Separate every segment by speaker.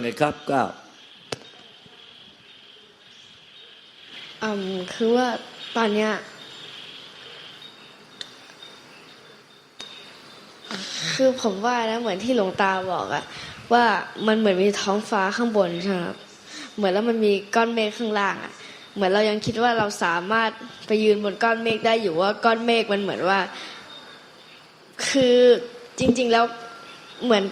Speaker 1: ว่าไงครับก้าว
Speaker 2: อืมคือว่าตอนเนี้ยคือผมว่านะเหมือนที่หลวงตาบอกอะว่ามันเหมือนมีท้องฟ้าข้างบนใช่ไหมครับเหมือนแล้วมันมีก้อนเมฆข้างล่างอะเหมือนเรายังคิดว่าเราสามารถไปยืนบนก้อนเมฆได้อยู่ว่าก้อนเมฆมันเหมือนว่า คือจริง ๆ แล้วเหมือน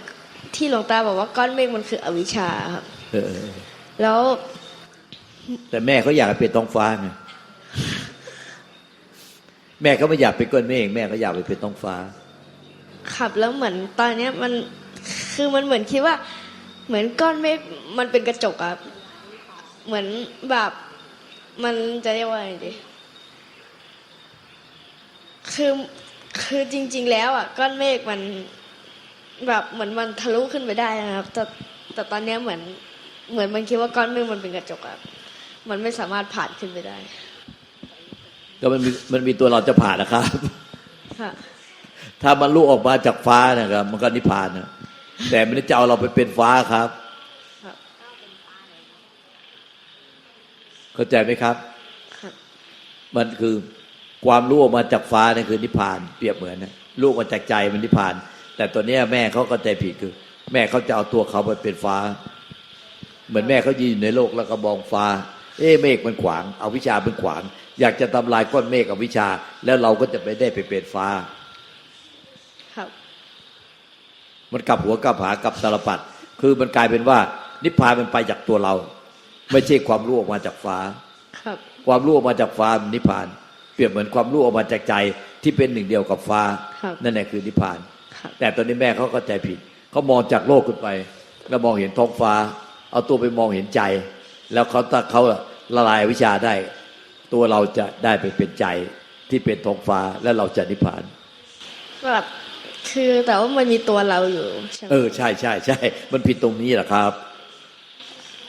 Speaker 2: ที่หลวงตาบอกว่าก้อนเมฆมันคืออวิชชาครับ
Speaker 1: เออเออ
Speaker 2: แล้ว
Speaker 1: แต่แม่เขาอยากให้เป็นท้องฟ้าไงแม่เขาไม่อยากเป็นก้อนเมฆแม่ก็อยากไปเป็นท้องฟ้า
Speaker 2: ขับแล้วเหมือนตอนเนี้ยมันคือมันเหมือนคิดว่า เหมือนก้อนเมฆมันเป็นกระจกอะครับเหมือนแบบมันจะเรียกว่าไงดีคือคือจริง ๆ แล้วอะก้อนเมฆมัน แบบเหมือนมันทะลุขึ้นไปได้นะครับ แต่แต่ตอนเนี้ยเหมือนเหมือนมันคิดว่าก้อนเมฆมันเป็นกระจกอะครับมันไม่สามารถผ่านขึ้นไปได้
Speaker 1: ก็มันมีมันมีตัวเราจะผ่านนะครับ
Speaker 2: ค่ะ
Speaker 1: ถ้ามันลุออกมาจากฟ้านะครับ มันก็นิพพานนะแต่ไม่ได้จะเอาเราไปเป็นฟ้าครับ
Speaker 2: ครับ
Speaker 1: เข้าใจไหมครับ
Speaker 2: ครับ
Speaker 1: มันคือความรู้ออกมาจากฟ้านี่คือนิพพาน เปรียบเหมือนนะรู้ออกมาจากใจมันนิพพาน แต่ตัวเนี้ยแม่เขาก็ใจผิดคือ แม่เขาจะเอาตัวเขาไปเป็นฟ้า เหมือนแม่เขายืนอยู่ในโลกแล้วก็มองฟ้า เอ๊ะเมฆมันขวาง เอาวิชาเป็นขวาง อยากจะทำลายก้อนเมฆกับวิชา แล้วเราก็จะไปได้ไปเป็นฟ้า
Speaker 2: ครับ
Speaker 1: มันกลับหัวกลับหากลับตาลปัดคือมันกลายเป็นว่า นิพพานมันไปจากตัวเรา ไม่ใช่ความรู้ออกมาจากฟ้า
Speaker 2: ครับ
Speaker 1: ความรู้ออกมาจากฟ้ามันนิพพาน เปรียบเหมือนความรู้ออกมาจากใจที่เป็นหนึ่งเดียวกับฟ้า
Speaker 2: ครับ
Speaker 1: นั่นแหละคือนิพพาน
Speaker 2: ครับ
Speaker 1: แต่ตอนนี้แม่เขาเข้าใจผิดเขามองจากโลกขึ้นไป แล้วมองเห็นท้องฟ้า เอาตัวไปมองเห็นใจ แล้วเขาถ้าเขาละลายวิชาได้ ตัวเราจะได้ไปเป็นใจที่เป็นท้องฟ้าและเราจะนิพพาน
Speaker 2: แบบคือแต่ว่ามันมีตัวเราอยู่ใช่ไหม
Speaker 1: เออใช่ใช่ใช่มันผิดตรงนี้แหละครับ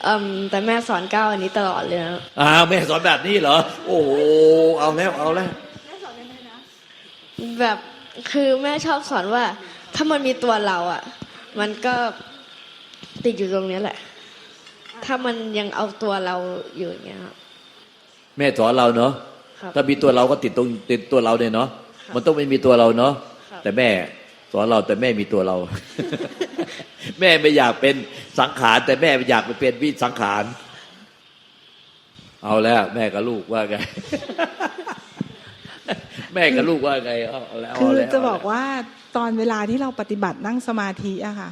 Speaker 2: อืมแต่แม่สอนก้าวอันนี้ตลอดเลยนะ
Speaker 1: อ้าวแม่สอนแบบนี้เหรอ โอ้โหเอาแล้วเอาแล้ว
Speaker 2: แบบ คือแม่ชอบสอนว่า ถ้ามันมีตัวเราอะ มันก็ติดอยู่ตรงเนี้ยแหละ ถ้ามันยังเอาตัวเราอยู่อย่างเงี้ยครับ
Speaker 1: แม่สอนเราเนาะ
Speaker 2: ครับ
Speaker 1: ถ้ามีตัวเราก็ติดตรงติดตัวเราเนี่ยเนาะ
Speaker 2: ครับ
Speaker 1: มันต้องไม่มีตัวเราเนาะ
Speaker 2: ครับ
Speaker 1: แต่แม่สอนเราแต่แม่มีตัวเรา แม่ไม่อยากเป็นสังขาร แต่แม่อยากไปเป็นวิสังขาร เอาแล้ว แม่กับลูกว่าไง แม่กับลูกว่าไงเอาเอาแล้ว
Speaker 3: คื
Speaker 1: เอา
Speaker 3: อ
Speaker 1: แล้ว
Speaker 3: จะบอกว่าตอนเวลาที่เราปฏิบัตินั่งสมาธิอะค่ะ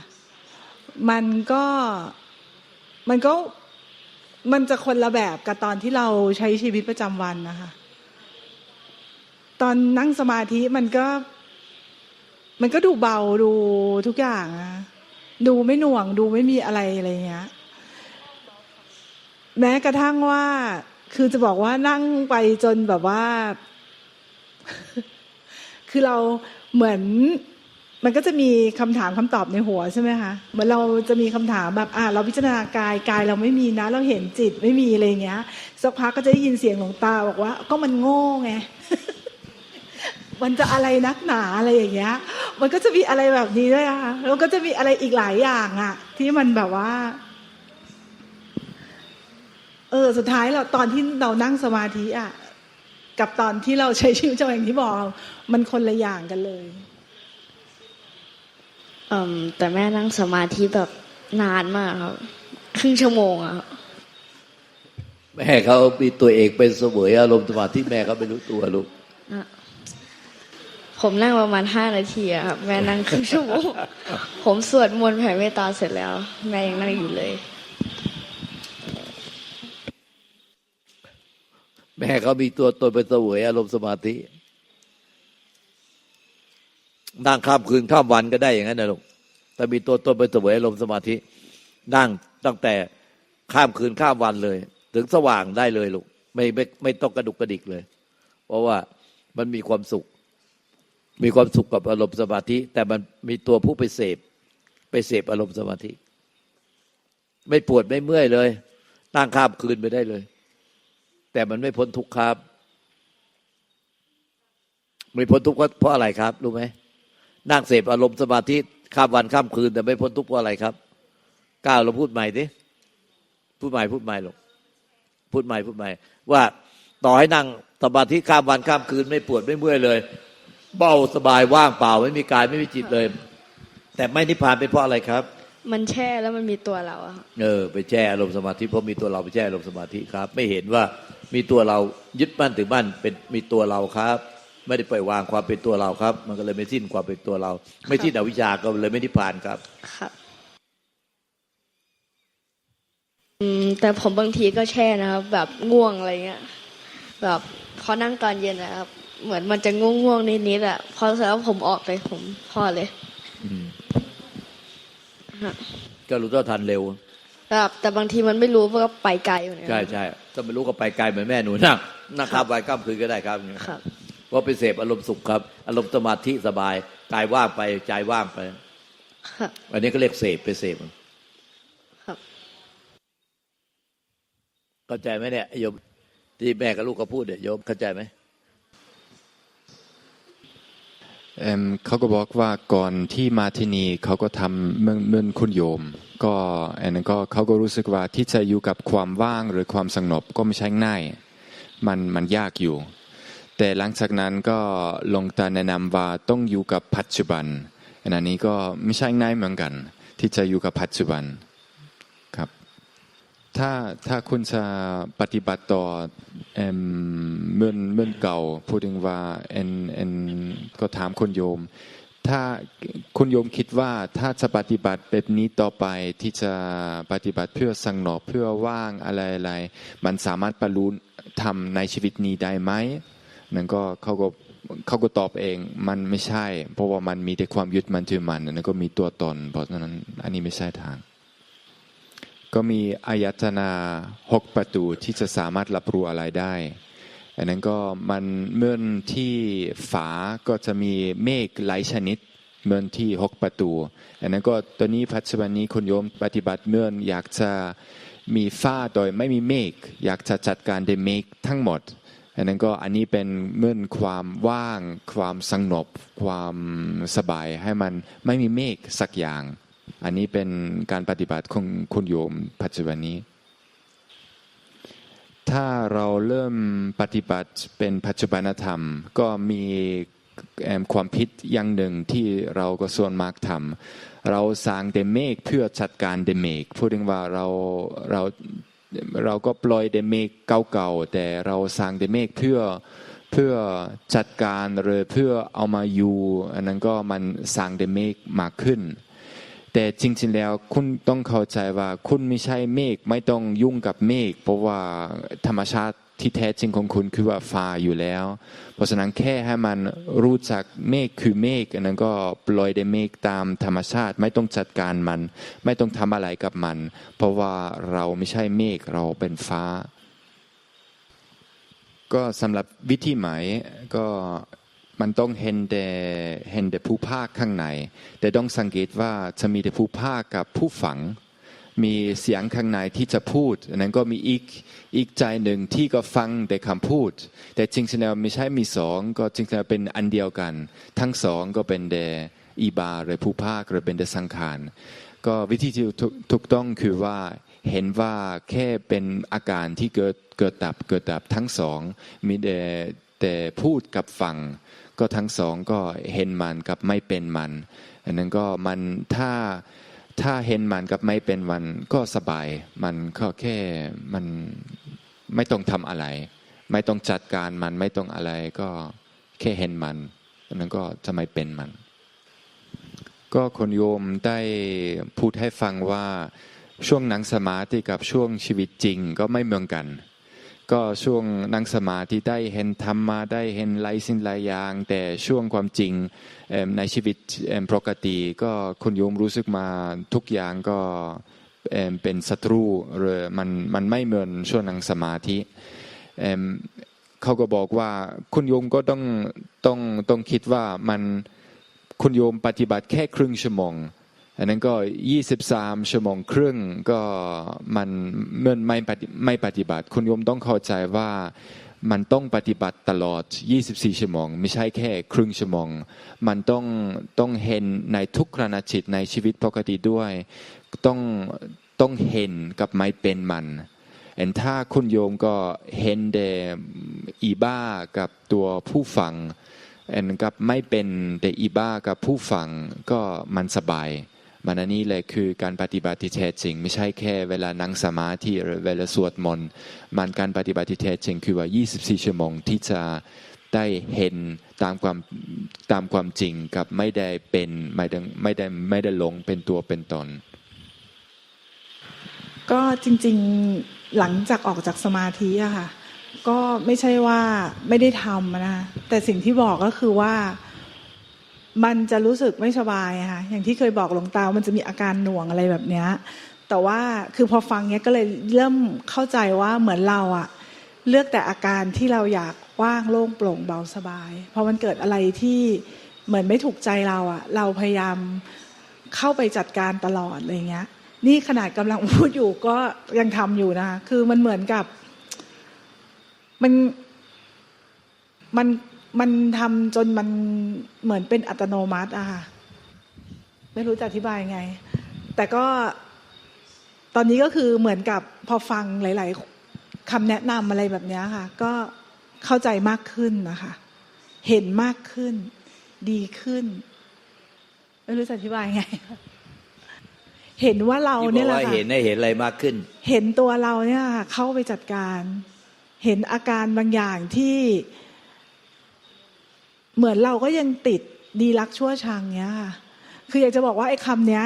Speaker 3: มันก็มันก็มันจะคนละแบบกับตอนที่เราใช้ชีวิตประจำวันนะคะ ตอนนั่งสมาธิมันก็ มันก็ดูเบาดูทุกอย่างอะดูไม่หน่วง ดูไม่มีอะไรอะไรเงี้ย แม้กระทั่งว่าคือจะบอกว่านั่งไปจนแบบว่า คือเราเหมือนมันก็จะมีคำถามคำตอบในหัวใช่ไหมคะเหมือนเราจะมีคำถามแบบอ่าเราพิจารณากายกายเราไม่มีนะ เราเห็นจิตไม่มีอะไรเงี้ยสักพักก็จะได้ยินเสียงหลวงตาบอกว่า ก็มันโง่ไงมันจะอะไรนักหนาอะไรอย่างเงี้ย มันก็จะมีอะไรแบบนี้ด้วยค่ะแล้วก็จะมีอะไรอีกหลายอย่างอะที่มันแบบว่า เออสุดท้ายเราตอนที่เรานั่งสมาธิอะ กับตอนที่เราใช้ชีวิตประจำวันอย่างที่บอก มันคนละอย่างกันเลย
Speaker 2: อืมแต่แม่นั่งสมาธิแบบนานมากครับครึ่งชั่วโมงอะครับ
Speaker 1: แม่เขามีตัวเองเป็นเสวยอารมณ์สมาธิแม่เขาไม่รู้ตัวลูก
Speaker 2: อะผมนั่งประมาณห้านาทีอะครับแม่นั่งครึ่งชั่วโมงผมสวดมนต์แผ่เมตตาเสร็จแล้ว แม่ยังนั่งอยู่เลย
Speaker 1: แม่เขามีตัวตนเป็นเสวยอารมณ์สมาธินั่งข้ามคืนข้ามวันก็ได้อย่างนั้นนะลูกแต่มีตัวตนเป็นเสวยอารมณ์สมาธิ นั่งตั้งแต่ข้ามคืนข้ามวันเลย ถึงสว่างได้เลยลูกไม่ไม่ไม่ต้องกระดุกกระดิกเลย เพราะว่ามันมีความสุข มีความสุขกับอารมณ์สมาธิ แต่มันมีตัวผู้ไปเสพ ไปเสพอารมณ์สมาธิ ไม่ปวดไม่เมื่อยเลยนั่งข้ามคืนไปได้เลย แต่มันไม่พ้นทุกข์ครับไม่พ้นทุกข์เพราะอะไรครับรู้ไหมนั่งเสพอารมณ์สมาธิข้ามวันข้ามคืน แต่ไม่พ้นทุกข์เพราะอะไรครับก้าวเราพูดใหม่ดิพูดใหม่พูดใหม่ลูกพูดใหม่พูดใหม่ ว่าต่อให้นั่งสมาธิข้ามวันข้ามคืน ไม่ปวดไม่เมื่อยเลย เบาสบายว่างเปล่า ไม่มีกายไม่มีจิตเลย แต่ไม่นิพพานเป็นเพราะอะไรครับ
Speaker 2: มันแช่แล้วมันมีตัวเราอะครับ
Speaker 1: เออไปแช่อารมณ์สมาธิเพราะมีตัวเราไปแช่อารมณ์สมาธิครับ ไม่เห็นว่า มีตัวเรายึดมั่นถือมั่นเป็นมีตัวเราครับ ไม่ได้ปล่อยวางความเป็นตัวเราครับ มันก็เลยไม่สิ้นความเป็นตัวเรา ไม่สิ้นอวิชชาก็เลยไม่นิพพานครับ
Speaker 2: ครับอืมแต่ผมบางทีก็แช่นะครับ แบบง่วงอะไรเงี้ย แบบพอนั่งตอนเย็นนะครับ เหมือนมันจะง่วงง่วงๆนิดๆอะพอเสร็จแล้วผมออกไปผมพอเลย
Speaker 1: อืม
Speaker 2: ฮะ
Speaker 1: ก็รู้เท่าทันเร็ว
Speaker 2: แบบแต่บางทีมันไม่รู้ว่าไปไกลอยู่เนี่ย
Speaker 1: ใช่ใช่ถ้าไม่รู้ก็ไปไกลเหมือนแม่หนูนั่งนั่งข้ามวันข้ามคืนก็ได้ครับ
Speaker 2: ครับ
Speaker 1: เพราะไปเสพอารมณ์สุขครับ อารมณ์สมาธิสบายกายว่างไปใจว่างไป
Speaker 2: ครับ
Speaker 1: อันนี้ก็เรียกเสพไปเสพ
Speaker 2: ครับ
Speaker 1: เข้าใจไหมเนี่ยโยมที่แม่กับลูกก็พูดเนี่ยโยมเข้าใจไหม
Speaker 4: เขาก็บอกว่าก่อนที่มาที่นี่เขาก็ทำเมือนเมือนคุณโยม ก็อันนั้นก็เขาก็รู้สึกว่าที่จะอยู่กับความว่างหรือความสงบก็ไม่ใช่ง่ายมันมันยากอยู่ แต่หลังจากนั้นก็ลงตาแนะนำว่าต้องอยู่กับปัจจุบันอันนี้ก็ไม่ใช่ง่ายเหมือนกัน ที่จะอยู่กับปัจจุบัน ถ้าถ้าคุณจะปฏิบัติต่อเอิ่มเมือนเมือนเก่าพูดถึงว่าเอ็นเอ็นก็ถามคุณโยม ถ้าคุณโยมคิดว่าถ้าจะปฏิบัติแบบนี้ต่อไปที่จะปฏิบัติเพื่อสังบเพื่อว่างอะไรอะไรมันสามารถบรรลุทำในชีวิตนี้ได้ไหมนั่นก็เขาก็เขาก็ตอบเองมันไม่ใช่ เพราะว่ามันมีแต่ความยึดมันถือมันนั่นก็มีตัวตน เพราะฉะนั้นอันนี้ไม่ใช่ทาง ก็มีอายตนาหกประตูที่จะสามารถรับรู้อะไรได้ อันนั้นก็มันเมื่อนที่ฝาก็จะมีเมฆหลายชนิดเมื่อนที่หกประตู อันนั้นก็ตอนนี้ปัจจุบันนี้คุณโยมปฏิบัติเมื่อนอยากจะมีฟ้าโดยไม่มีเมฆอยากจะจัดการด้วยเมฆทั้งหมด อันนั้นก็อันนี้เป็นเมื่อนความว่าง ความสงบความสบายให้มันไม่มีเมฆสักอย่าง อันนี้เป็นการปฏิบัติของคุณโยมปัจจุบันนี้ ถ้าเราเริ่มปฏิบัติเป็นปัจจุบันธรรม ก็มีความผิดอย่างหนึ่งที่เราก็ส่วนมากทำเราสร้างเดเมกเพื่อจัดการเดเมกพูดถึงว่าเราเราเราก็ปล่อยเดเมกเก่าๆแต่เราสร้างเดเมกเพื่อเพื่อจัดการหรือเพื่อเอามาอยู่ อันนั้นก็มันสร้างเดเมกมากขึ้น แต่จริง ๆ แล้วคุณต้องเข้าใจว่าคุณไม่ใช่เมฆไม่ต้องยุ่งกับเมฆเพราะว่าธรรมชาติที่แท้จริงของคุณคือว่าฟ้าอยู่แล้ว เพราะฉะนั้นแค่ให้มันรู้จักเมฆคือเมฆอันนั้นก็ปล่อยได้เมฆตามธรรมชาติไม่ต้องจัดการมัน ไม่ต้องทำอะไรกับมัน เพราะว่าเราไม่ใช่เมฆเราเป็นฟ้า ก็สำหรับวิธีหมายก็ มันต้องเห็นแต่เห็นแต่ผู้ภาคข้างใน แต่ต้องสังเกตว่าจะมีแต่ผู้ภาคกับผู้ฝัง มีเสียงข้างในที่จะพูดอันนั้นก็มีอีกอีกใจหนึ่งที่ก็ฟังแต่คำพูด แต่จริงๆแล้วไม่ใช่มีสองก็จริงๆแล้วเป็นอันเดียวกัน ทั้งสองก็เป็นแต่อีบาหรือผู้ภาคหรือเป็นแต่สังขารก็วิธีที่ถูกถูกต้องคือว่าเห็นว่าแค่เป็นอาการที่เกิดเกิดดับเกิดดับทั้งสองมีแต่แต่พูดกับฟัง ก็ทั้งสองก็เห็นมันกับไม่เป็นมัน อันนั้นก็มันถ้าถ้าเห็นมันกับไม่เป็นมันก็สบาย มันก็แค่มันไม่ต้องทำอะไร ไม่ต้องจัดการมันไม่ต้องอะไรก็แค่เห็นมันอันนั้นก็จะไม่เป็นมัน ก็คนโยมได้พูดให้ฟังว่าช่วงหนังสมาธิกับช่วงชีวิตจริงก็ไม่เหมือนกัน ก็ช่วงนั่งสมาธิได้เห็นธรรมะได้เห็นหลายสิ่งหลายอย่าง แต่ช่วงความจริงในชีวิตปกติ ก็คุณโยมรู้สึกมาทุกอย่างก็เป็นศัตรูหรือมันมันไม่เหมือนช่วงนั่งสมาธิเขาก็บอกว่าคุณโยมก็ต้องต้องต้องคิดว่ามันคุณโยมปฏิบัติแค่ครึ่งชั่วโมง อันนั้นก็23ชั่วโมงครึ่งก็มันมื่อไม่ปฏิไม่ปฏิบัติ คุณโยมต้องเข้าใจว่ามันต้องปฏิบัติตลอด 24 ชั่วโมง ไม่ใช่แค่ครึ่งชั่วโมง มันต้องต้องเห็นในทุกขณะจิตในชีวิตปกติด้วย ต้องต้องเห็นกับไม่เป็นมันเอ็นถ้าคุณโยมก็เห็นเดอีบ้ากับตัวผู้ฟังเอ็นกับไม่เป็นเดอีบ้ากับผู้ฟังก็มันสบาย มันอันนี้เลยคือการปฏิบัติแท้จริง ไม่ใช่แค่เวลานั่งสมาธิหรือเวลาสวดมนต์มันการปฏิบัติแท้จริงคือว่า 24 ชั่วโมงที่จะได้เห็นตามความตามความจริงกับไม่ได้เป็นไม่ได้ไม่ได้ไม่ได้หลงเป็นตัวเป็นตน
Speaker 3: ก็จริงๆหลังจากออกจากสมาธิอะค่ะ ก็ไม่ใช่ว่าไม่ได้ทำนะแต่สิ่งที่บอกก็คือว่า มันจะรู้สึกไม่สบายอะค่ะอย่างที่เคยบอกหลวงตา มันจะมีอาการหน่วงอะไรแบบเนี้ยแต่ว่าคือพอฟังเนี้ยก็เลยเริ่มเข้าใจว่าเหมือนเราอะเลือกแต่อาการที่เราอยากว่างโล่งโปร่งเบาสบายพอมันเกิดอะไรที่เหมือนไม่ถูกใจเราอะเราพยายามเข้าไปจัดการตลอดอะไรเงี้ย นี่ขนาดกำลังพูดอยู่ก็ยังทำอยู่นะคะคือมันเหมือนกับ มันมัน มันทำจนมันเหมือนเป็นอัตโนมัติอะค่ะไม่รู้จะอธิบายไง แต่ก็ตอนนี้ก็คือเหมือนกับพอฟังหลาย ๆคำแนะนำอะไรแบบเนี้ยค่ะ ก็เข้าใจมากขึ้นนะคะ เห็นมากขึ้น ดีขึ้น ไม่รู้จะอธิบายไง เห็นว่าเรา
Speaker 1: ที่บ
Speaker 3: เนี่
Speaker 1: อยก
Speaker 3: แหละ
Speaker 1: ว่า
Speaker 3: ค่ะ
Speaker 1: เห็นให้เห็นอะไรมากขึ้น
Speaker 3: เห็นตัวเราเนี่ยค่ะเข้าไปจัดการ เห็นอาการบางอย่างที่ เหมือนเราก็ยังติดดีรักชั่วชังเนี้ยค่ะคืออยากจะบอกว่าไอ้คำเนี้ย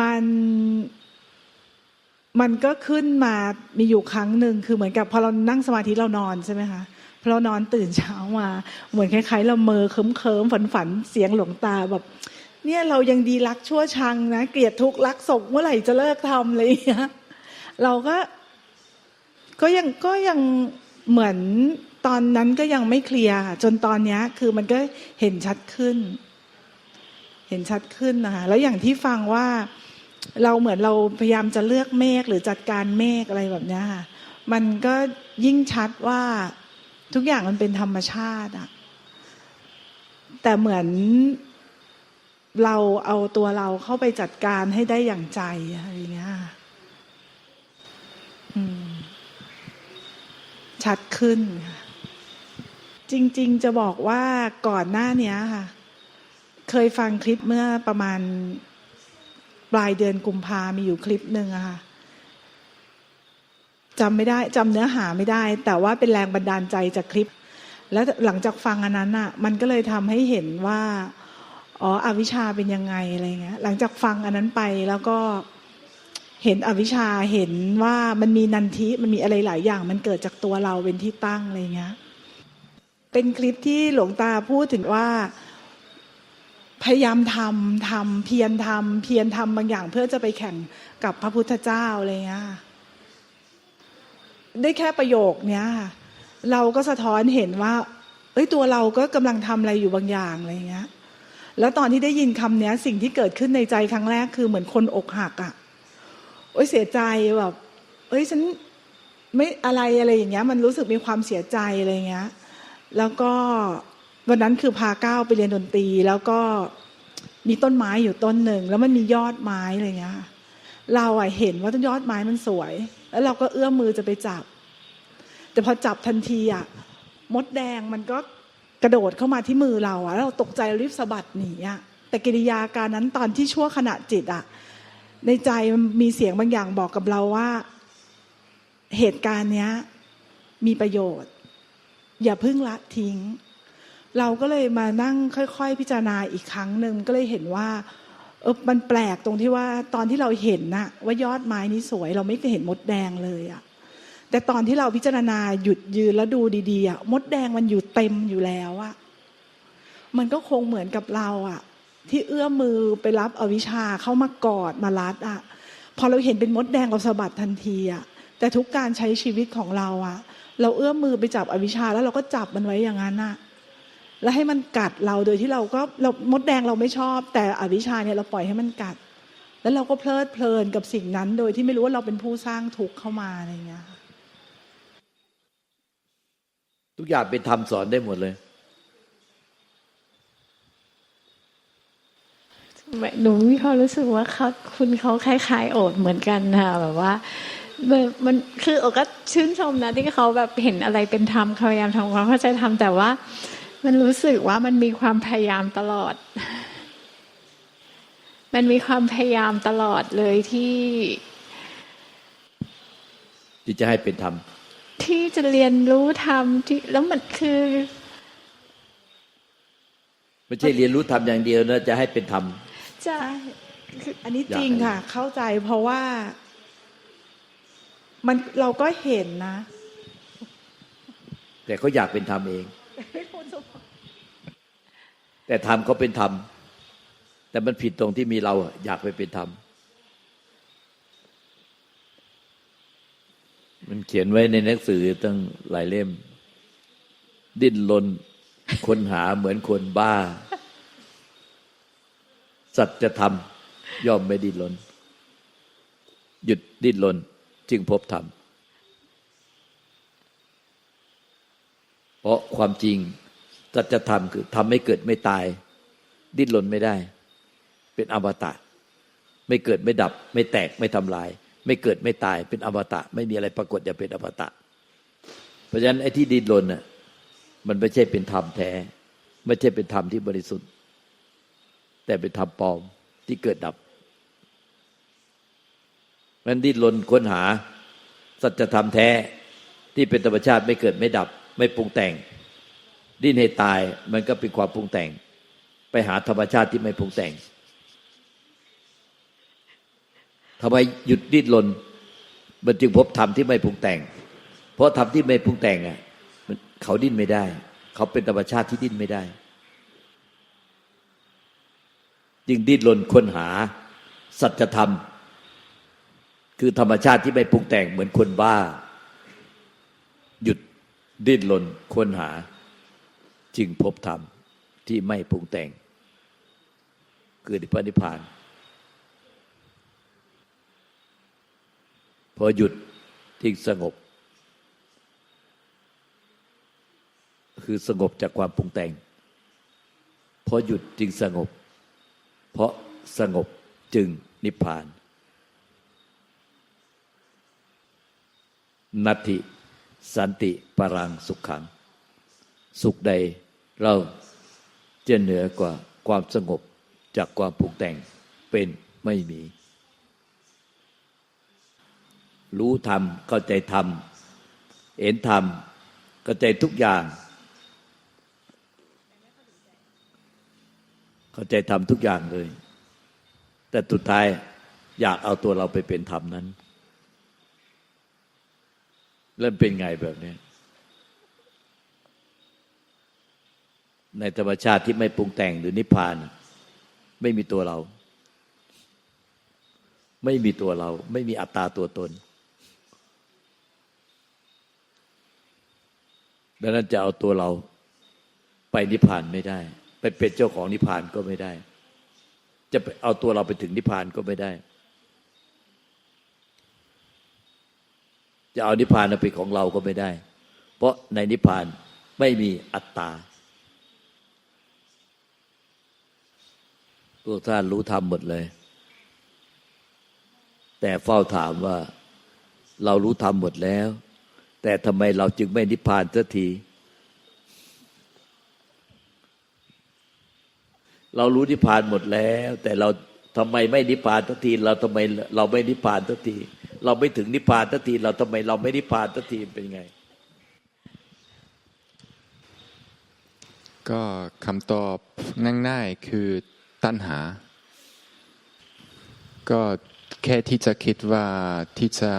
Speaker 3: มันมันก็ขึ้นมามีอยู่ครั้งหนึ่งคือเหมือนกับพอเรานั่งสมาธิเรานอนใช่ไหมคะพอเรานอนตื่นเช้ามา เหมือนคล้ายๆ เราเมอเคิมเคิมฝันฝันๆเสียงหลวงตาแบบ เนี่ยเรายังดีรักชั่วชังนะเกลียดทุกข์รักศกเมื่อไหร่จะเลิกทำอะไรอย่างเงี้ยเราก็ ก็ยังก็ยัง เหมือนตอนนั้นก็ยังไม่เคลียร์ค่ะจนตอนเนี้ยคือมันก็เห็นชัดขึ้น เห็นชัดขึ้นนะคะแล้วอย่างที่ฟังว่าเราเหมือนเราพยายามจะเลือกเมฆหรือจัดการเมฆอะไรแบบเนี้ยค่ะมันก็ยิ่งชัดว่าทุกอย่างมันเป็นธรรมชาติอะแต่เหมือนเราเอาตัวเราเข้าไปจัดการให้ได้อย่างใจอะไรเงี้ยอืม ชัดขึ้น จริง ๆ จะบอกว่าก่อนหน้านี้ค่ะ เคยฟังคลิปเมื่อประมาณปลายเดือนกุมภามีอยู่คลิปหนึ่งอะค่ะจำไม่ได้จำเนื้อหาไม่ได้ แต่ว่าเป็นแรงบันดาลใจจากคลิป แล้วหลังจากฟังอันนั้นอะมันก็เลยทำให้เห็นว่าอ๋ออวิชชาเป็นยังไงอะไรเงี้ย หลังจากฟังอันนั้นไปแล้วก็ เห็นอวิชชาเห็นว่ามันมีนันทิมันมีอะไรหลายอย่าง มันเกิดจากตัวเราเป็นที่ตั้งอะไรเงี้ยเป็นคลิปที่หลวงตาพูดถึงว่าพยายามทำทำเพียรทำเพียรทำบางอย่าง เพื่อจะไปแข่งกับพระพุทธเจ้าอะไรเงี้ยได้แค่ประโยคเนี้ยเราก็สะท้อนเห็นว่า เอ้ยตัวเราก็กำลังทำอะไรอยู่บางอย่างอะไรเงี้ย แล้วตอนที่ได้ยินคำเนี้ย สิ่งที่เกิดขึ้นในใจครั้งแรกคือเหมือนคนอกหักอะ่ะ อ้ยเสียใจแบบเอ้ยฉันไม่อะไรอะไรอย่างเงี้ย มันรู้สึกมีความเสียใจอะไรเงี้ย แล้วก็วันนั้นคือพาก้าวไปเรียนดนตรี แล้วก็มีต้นไม้อยู่ต้นหนึ่งแล้วมันมียอดไม้อะไรเงี้ยเราอะเห็นว่าต้นยอดไม้มันสวย แล้วเราก็เอื้อมมือจะไปจับ แต่พอจับทันทีอะมดแดงมันก็กระโดดเข้ามาที่มือเราอะแล้วเราตกใจรีบสะบัดหนีอะแต่กิริยาการนั้นตอนที่ชั่วขณะจิตอะ ในใจมันมีเสียงบางอย่างบอกกับเราว่า เหตุการณ์เนี้ย มีประโยชน์ อย่าเพิ่งละทิ้ง เราก็เลยมานั่งค่อย ๆ พิจารณาอีกครั้งหนึ่งก็เลยเห็นว่าเออมันแปลกตรงที่ว่าตอนที่เราเห็นน่ะ ว่ายอดไม้นี้สวย เราไม่เคยเห็นมดแดงเลยอะแต่ตอนที่เราพิจารณาหยุดยืนแล้วดูดีๆอะมดแดงมันอยู่เต็มอยู่แล้วอะมันก็คงเหมือนกับเราอะ ที่เอื้อมมือไปรับอวิชชาเข้ามากอดมารัดอะพอเราเห็นเป็นมดแดงเราสะบัดทันทีอะแต่ทุกการใช้ชีวิตของเราอะเราเอื้อมมือไปจับอวิชชาแล้วเราก็จับมันไว้อย่างนั้นอะแล้วให้มันกัดเราโดยที่เราก็เรามดแดงเราไม่ชอบ แต่อวิชชาเนี่ยเราปล่อยให้มันกัด แล้วเราก็เพลิดเพลินกับสิ่งนั้น โดยที่ไม่รู้ว่าเราเป็นผู้สร้างทุกข์เข้ามาอะไรเงี้ย
Speaker 1: ทุกอย่างเป็นธรรมสอนได้หมดเลย
Speaker 5: หนูมีความรู้สึกว่าเขาคุณเขาคล้ายๆ โอดเหมือนกันค่ะแบบว่าแบบมันคือโอดก็ชื่นชมนะที่เขาแบบเห็นอะไรเป็นธรรมเขาพยายามทำความเข้าใจธรรมแต่ว่า มันรู้สึกว่ามันมีความพยายามตลอด มันมีความพยายามตลอดเลยที่
Speaker 1: ที่จะให้เป็นธรรม
Speaker 5: ที่จะเรียนรู้ธรรมที่แล้วมันคือ
Speaker 1: ไม่ใช่เรียนรู้ธรรมอย่างเดียวนะจะให้เป็นธรรม
Speaker 5: จะ
Speaker 3: อันนี้
Speaker 1: อยาก
Speaker 3: จริง
Speaker 1: ให้
Speaker 3: ค่ะ เข้าใจเพราะว่า มันเราก็เห็นนะ
Speaker 1: แต่เขาอยากเป็นธรรมเอง แต่ธรรมเขาเป็นธรรม แต่มันผิดตรงที่มีเราอะอยากไปเป็นธรรมมันเขียนไว้ในหนังสือตั้งหลายเล่ม ดิ้นรนค้นหาเหมือนคนบ้า สัจธรรมย่อมไม่ดิ้นรนหยุดดิ้นรนจึงพบธรรม เพราะความจริงสัจธรรมคือทำให้เกิดไม่ตาย ดิ้นรนไม่ได้ เป็นอมตะ ไม่เกิดไม่ดับ ไม่แตกไม่ทำลาย ไม่เกิดไม่ตายเป็นอมตะ ไม่มีอะไรปรากฏอย่าเป็นอมตะ เพราะฉะนั้นไอ้ที่ดิ้นรนน่ะมันไม่ใช่เป็นธรรมแท้ ไม่ใช่เป็นธรรมที่บริสุทธิ์ แต่เป็นธรรมปลอมที่เกิดดับมันดิ้นรนค้นหา สัจธรรมแท้ที่เป็นธรรมชาติไม่เกิดไม่ดับ ไม่ปรุงแต่ง ดิ้นให้ตายมันก็เป็นความปรุงแต่ง ไปหาธรรมชาติที่ไม่ปรุงแต่งทำไมหยุดดิ้นรนมันจึงพบธรรมที่ไม่ปรุงแต่ง เพราะธรรมที่ไม่ปรุงแต่งอะเขาดิ้นไม่ได้ เขาเป็นธรรมชาติที่ดิ้นไม่ได้ จึงดิ้นรนค้นหาสัจธรรม คือธรรมชาติที่ไม่ปรุงแต่งเหมือนคนบ้า หยุดดิ้นรนค้นหา จึงพบธรรมที่ไม่ปรุงแต่ง คือพระนิพพาน พอหยุดจึงสงบ คือสงบจากความปรุงแต่ง พอหยุดจึงสงบ เพราะสงบจึงนิพพาน นัตติสันติปรังสุขขัง สุขใดเราจะเหนือกว่าความสงบจากความปรุงแต่งเป็นไม่มี รู้ธรรมเข้าใจธรรม เห็นธรรมเข้าใจทุกอย่าง เข้าใจธรรมทุกอย่างเลย แต่สุดท้ายอยากเอาตัวเราไปเป็นธรรมนั้นเริ่มเป็นไงแบบนี้ ในธรรมชาติที่ไม่ปรุงแต่งหรือนิพพาน ไม่มีตัวเรา ไม่มีตัวเรา ไม่มีอัตตาตัวตนดังนั้นจะเอาตัวเราไปนิพพานไม่ได้ ไปเป็นเจ้าของนิพพานก็ไม่ได้ จะเอาตัวเราไปถึงนิพพานก็ไม่ได้ จะเอานิพพานเป็นของเราก็ไม่ได้ เพราะในนิพพานไม่มีอัตตาพวกท่านรู้ธรรมหมดเลย แต่เฝ้าถามว่าเรารู้ธรรมหมดแล้ว แต่ทำไมเราจึงไม่นิพพานสักที เรารู้นิพพานหมดแล้ว แต่เราทำไมไม่นิพพานสักที เราทำไมเราไม่นิพพานสักที เราไม่ถึงนิพพานสักที เราทำไมเราไม่นิพพานสักทีเป็นไง
Speaker 4: ก็คำตอบง่ายๆคือตัณหา ก็แค่ที่จะคิดว่าที่จะ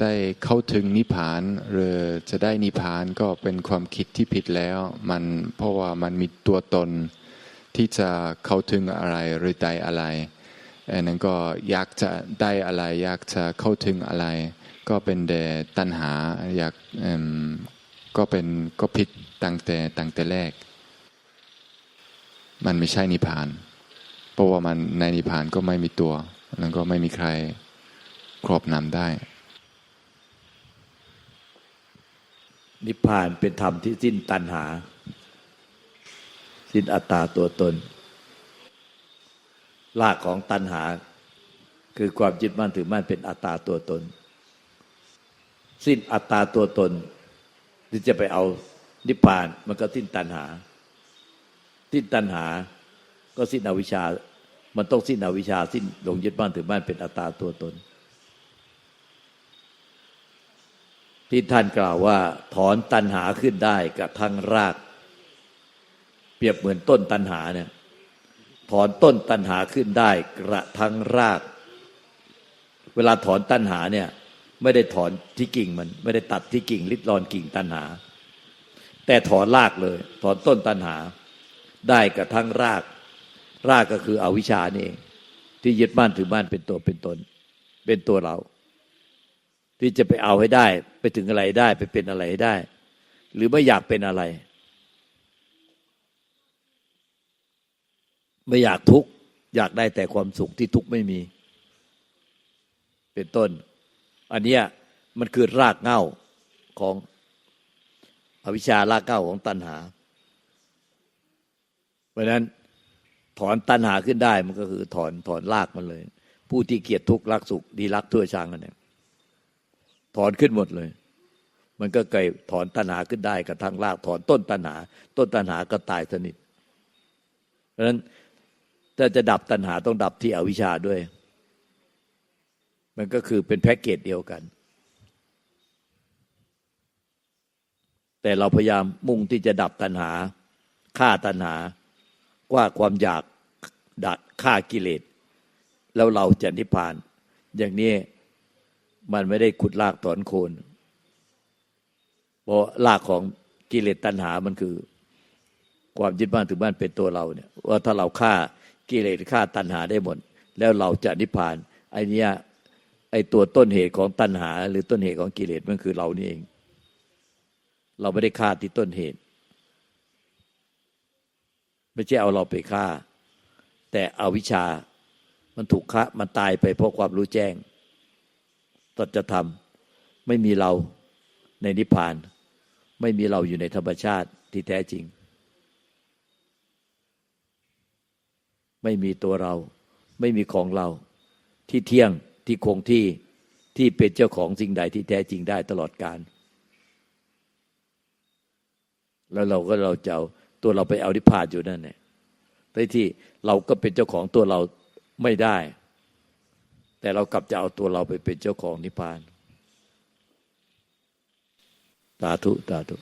Speaker 4: ได้เข้าถึงนิพพานหรือจะได้นิพพานก็เป็นความคิดที่ผิดแล้ว มันเพราะว่ามันมีตัวตน ที่จะเข้าถึงอะไรหรือได้อะไรอันนั้นก็อยากจะได้อะไรอยากจะเข้าถึงอะไร ก็เป็นแต่ตัณหาอยากก็เป็นก็ผิดตั้งแต่ตั้งแต่แรก มันไม่ใช่นิพพาน เพราะว่ามันในนิพพานก็ไม่มีตัวแล้วก็ไม่มีใครครอบนำได้
Speaker 1: นิพพานเป็นธรรมที่สิ้นตัณหา สิ้นอัตตาตัวตนรากของตัณหา คือความยึดมั่นถือมั่นเป็นอัตตาตัวตน สิ้นอัตตาตัวตน ที่จะไปเอานิพพานมันก็สิ้นตัณหา สิ้นตัณหา ก็สิ้นอวิชชา มันต้องสิ้นอวิชชา สิ้นหลงยึดมั่นถือมั่นเป็นอัตตาตัวตน ที่ท่านกล่าวว่า ถอนตัณหาขึ้นได้กับทั้งราก รียบเหมือนต้นตัณหาเนี่ยถอนต้นตัณหาขึ้นได้กระทั่งราก เวลาถอนตัณหาเนี่ย ไม่ได้ถอนที่กิ่งมัน ไม่ได้ตัดที่กิ่งริดรอนกิ่งตัณหา แต่ถอนรากเลย ถอนต้นตัณหา ได้กระทั่งราก รากก็คืออวิชชานี่เอง ที่ยึดมั่นถือมั่นเป็นตัวเป็นตน เป็นตัวเรา ที่จะไปเอาให้ได้ ไปถึงอะไรได้ ไปเป็นอะไรได้ หรือไม่อยากเป็นอะไร ไม่อยากทุกข์อยากได้แต่ความสุขที่ทุกข์ไม่มี เป็นต้น อันเนี้ยมันคือรากเหง้าของอวิชชารากเหง้าของตัณหา เพราะนั้นถอนตัณหาขึ้นได้มันก็คือถอนถอนรากมันเลย ผู้ที่เกียดทุกข์รักสุขดีรักทั่วชางกันเนี่ยถอนขึ้นหมดเลย มันก็เกยถอนตัณหาขึ้นได้กับทางรากถอนต้นตัณหา ต้นตัณหาก็ตายสนิทเพราะฉะนั้น ถ้าจะดับตัณหาต้องดับที่อวิชชาด้วย มันก็คือเป็นแพ็กเกจเดียวกัน แต่เราพยายามมุ่งที่จะดับตัณหาฆ่าตัณหาว่าความอยากดักฆ่ากิเลสแล้วเราจะนิพพาน อย่างนี้มันไม่ได้ขุดลากถอนโคนเพราะลากของกิเลสตัณหามันคือ ความยึดมั่นถือมั่นเป็นตัวเราเนี่ยว่าถ้าเราฆ่า กิเลสฆ่าตัณหาได้หมด แล้วเราจะนิพพานไอเนี้ยไอตัวต้นเหตุของตัณหา หรือต้นเหตุของกิเลสมันคือเรานี่เอง เราไม่ได้ฆ่าที่ต้นเหตุ ไม่ใช่เอาเราไปฆ่า แต่เอาวิชามันถูกฆ่ามันตายไปเพราะความรู้แจ้งตัจะทำไม่มีเราในนิพพาน ไม่มีเราอยู่ในธรรมชาติที่แท้จริง ไม่มีตัวเรา ไม่มีของเรา ที่เที่ยงที่คงที่ที่เป็นเจ้าของสิ่งใดที่แท้จริงได้ตลอดกาลแล้วเราก็เราจะาตัวเราไปเอานิพพานอยู่นั่นแหละแต่ที่เราก็เป็นเจ้าของตัวเราไม่ได้ แต่เรากลับจะเอาตัวเราไปเป็นเจ้าของนิพพานสาธุสาธุ